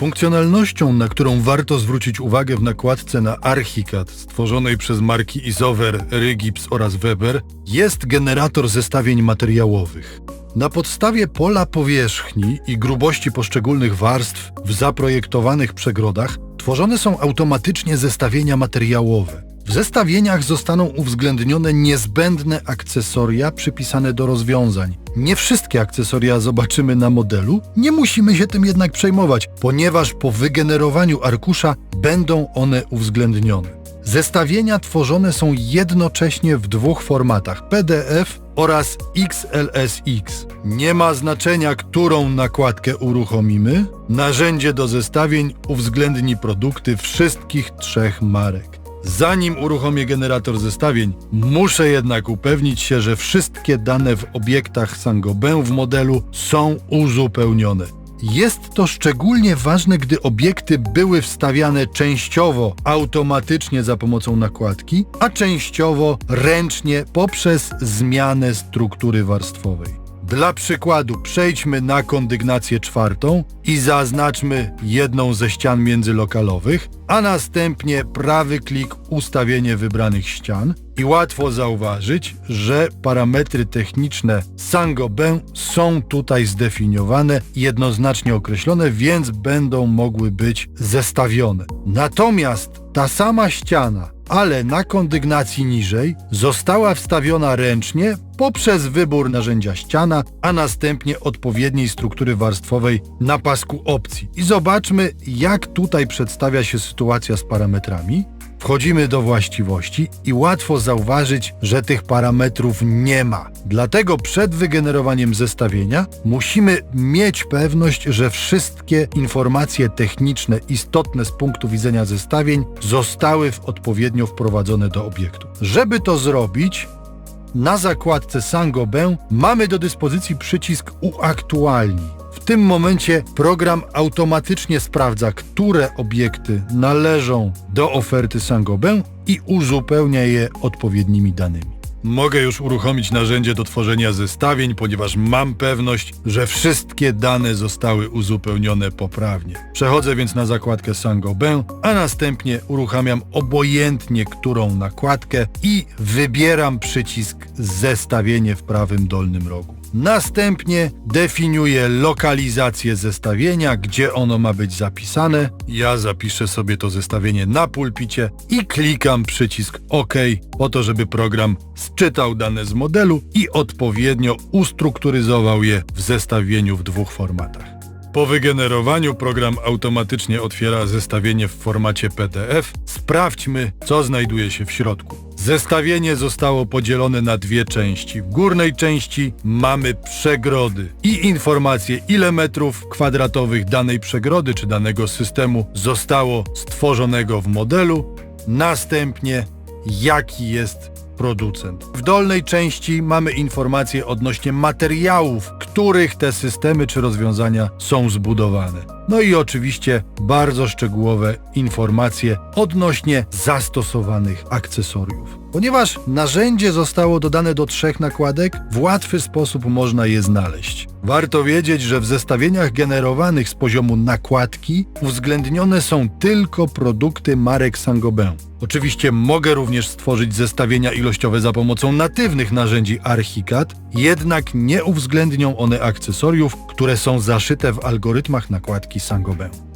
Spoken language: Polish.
Funkcjonalnością, na którą warto zwrócić uwagę w nakładce na Archicad stworzonej przez marki Isover, Rygips oraz Weber jest generator zestawień materiałowych. Na podstawie pola powierzchni i grubości poszczególnych warstw w zaprojektowanych przegrodach tworzone są automatycznie zestawienia materiałowe. W zestawieniach zostaną uwzględnione niezbędne akcesoria przypisane do rozwiązań. Nie wszystkie akcesoria zobaczymy na modelu, nie musimy się tym jednak przejmować, ponieważ po wygenerowaniu arkusza będą one uwzględnione. Zestawienia tworzone są jednocześnie w dwóch formatach PDF oraz XLSX. Nie ma znaczenia, którą nakładkę uruchomimy. Narzędzie do zestawień uwzględni produkty wszystkich trzech marek. Zanim uruchomię generator zestawień, muszę jednak upewnić się, że wszystkie dane w obiektach Saint-Gobain w modelu są uzupełnione. Jest to szczególnie ważne, gdy obiekty były wstawiane częściowo automatycznie za pomocą nakładki, a częściowo ręcznie poprzez zmianę struktury warstwowej. Dla przykładu przejdźmy na kondygnację czwartą i zaznaczmy jedną ze ścian międzylokalowych, a następnie prawy klik ustawienie wybranych ścian i łatwo zauważyć, że parametry techniczne Saint-Gobain są tutaj zdefiniowane jednoznacznie określone, więc będą mogły być zestawione. Natomiast ta sama ściana ale na kondygnacji niżej została wstawiona ręcznie poprzez wybór narzędzia ściana, a następnie odpowiedniej struktury warstwowej na pasku opcji. I zobaczmy, jak tutaj przedstawia się sytuacja z parametrami. Wchodzimy do właściwości i łatwo zauważyć, że tych parametrów nie ma. Dlatego przed wygenerowaniem zestawienia musimy mieć pewność, że wszystkie informacje techniczne istotne z punktu widzenia zestawień zostały odpowiednio wprowadzone do obiektu. Żeby to zrobić, na zakładce Saint-Gobain mamy do dyspozycji przycisk Uaktualnij. W tym momencie program automatycznie sprawdza, które obiekty należą do oferty Saint-Gobain i uzupełnia je odpowiednimi danymi. Mogę już uruchomić narzędzie do tworzenia zestawień, ponieważ mam pewność, że wszystkie dane zostały uzupełnione poprawnie. Przechodzę więc na zakładkę Saint-Gobain, a następnie uruchamiam obojętnie którą nakładkę i wybieram przycisk Zestawienie w prawym dolnym rogu. Następnie definiuję lokalizację zestawienia, gdzie ono ma być zapisane. Ja zapiszę sobie to zestawienie na pulpicie i klikam przycisk OK po to, żeby program sczytał dane z modelu i odpowiednio ustrukturyzował je w zestawieniu w dwóch formatach. Po wygenerowaniu program automatycznie otwiera zestawienie w formacie PDF. Sprawdźmy, co znajduje się w środku. Zestawienie zostało podzielone na dwie części. W górnej części mamy przegrody i informacje, ile metrów kwadratowych danej przegrody czy danego systemu zostało stworzonego w modelu. Następnie, jaki jest producent. W dolnej części mamy informacje odnośnie materiałów, których te systemy czy rozwiązania są zbudowane. No i oczywiście bardzo szczegółowe informacje odnośnie zastosowanych akcesoriów. Ponieważ narzędzie zostało dodane do trzech nakładek, w łatwy sposób można je znaleźć. Warto wiedzieć, że w zestawieniach generowanych z poziomu nakładki uwzględnione są tylko produkty marek Saint-Gobain. Oczywiście mogę również stworzyć zestawienia ilościowe za pomocą natywnych narzędzi Archicad, jednak nie uwzględnią one akcesoriów, które są zaszyte w algorytmach nakładki Saint-Gobain.